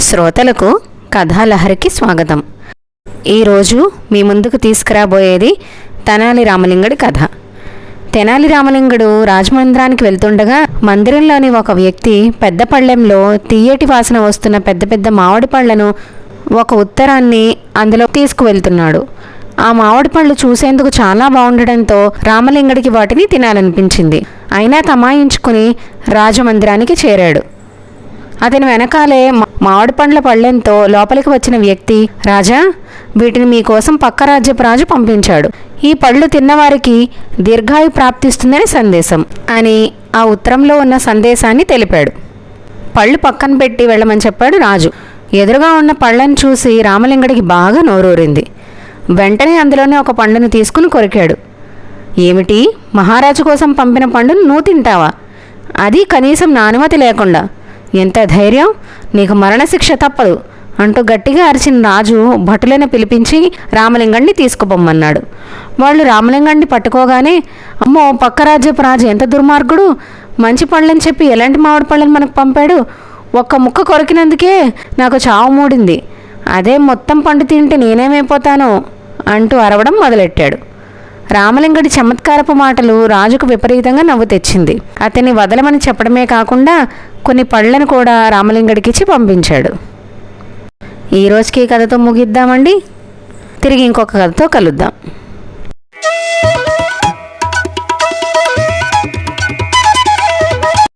శ్రోతలకు కథాలహరికి స్వాగతం. ఈరోజు మీ ముందుకు తీసుకురాబోయేది తెనాలి రామలింగడి కథ. తెనాలి రామలింగుడు రాజమందిరానికి వెళ్తుండగా మందిరంలోని ఒక వ్యక్తి పెద్ద పళ్ళెంలో తీయటి వాసన వస్తున్న పెద్ద పెద్ద మామిడి పళ్ళను ఒక ఉత్తరాన్ని అందులో తీసుకువెళ్తున్నాడు. ఆ మామిడి పళ్ళు చూసేందుకు చాలా బాగుండడంతో రామలింగడికి వాటిని తినాలనిపించింది. అయినా తమాయించుకుని రాజమందిరానికి చేరాడు. అతని వెనకాలే మా- మామిడి పండ్ల పళ్ళెంతో లోపలికి వచ్చిన వ్యక్తి రాజా వీటిని మీకోసం పక్క రాజ్యపు రాజు పంపించాడు. ఈ పళ్ళు తిన్నవారికి దీర్ఘాయు ప్రాప్తిస్తుందని సందేశం అని ఆ ఉత్తరంలో ఉన్న సందేశాన్ని తెలిపాడు. పళ్ళు పక్కన పెట్టి వెళ్ళమని చెప్పాడు రాజు. ఎదురుగా ఉన్న పళ్ళని చూసి రామలింగడికి బాగా నోరూరింది. వెంటనే అందులోనే ఒక పండును తీసుకుని కొరికాడు. ఏమిటి? మహారాజు కోసం పంపిన పండును నువ్వు తింటావా? అది కనీసం నా అనుమతి లేకుండా. ఎంత ధైర్యం! నీకు మరణశిక్ష తప్పదు అంటూ గట్టిగా అరిచిన రాజు భటులను పిలిపించి రామలింగాన్ని తీసుకుపోమ్మన్నాడు. వాళ్ళు రామలింగాన్ని పట్టుకోగానే అమ్మో పక్క రాజ్యపు రాజు ఎంత దుర్మార్గుడు! మంచి పళ్ళని చెప్పి ఎలాంటి మామిడి పళ్ళని మనకు పంపాడు? ఒక్క ముక్క కొరికినందుకే నాకు చావు మూడింది. అదే మొత్తం పండు తింటే నేనేమైపోతానో? అంటూ అరవడం మొదలెట్టాడు. రామలింగడి చమత్కారపు మాటలు రాజుకు విపరీతంగా నవ్వు తెచ్చింది. అతన్ని వదలమని చెప్పడమే కాకుండా కొన్ని పళ్ళను కూడా రామలింగడికిచ్చి పంపించాడు. ఈ రోజుకి ఈ కథతో ముగిద్దామండి. తిరిగి ఇంకొక కథతో కలుద్దాం.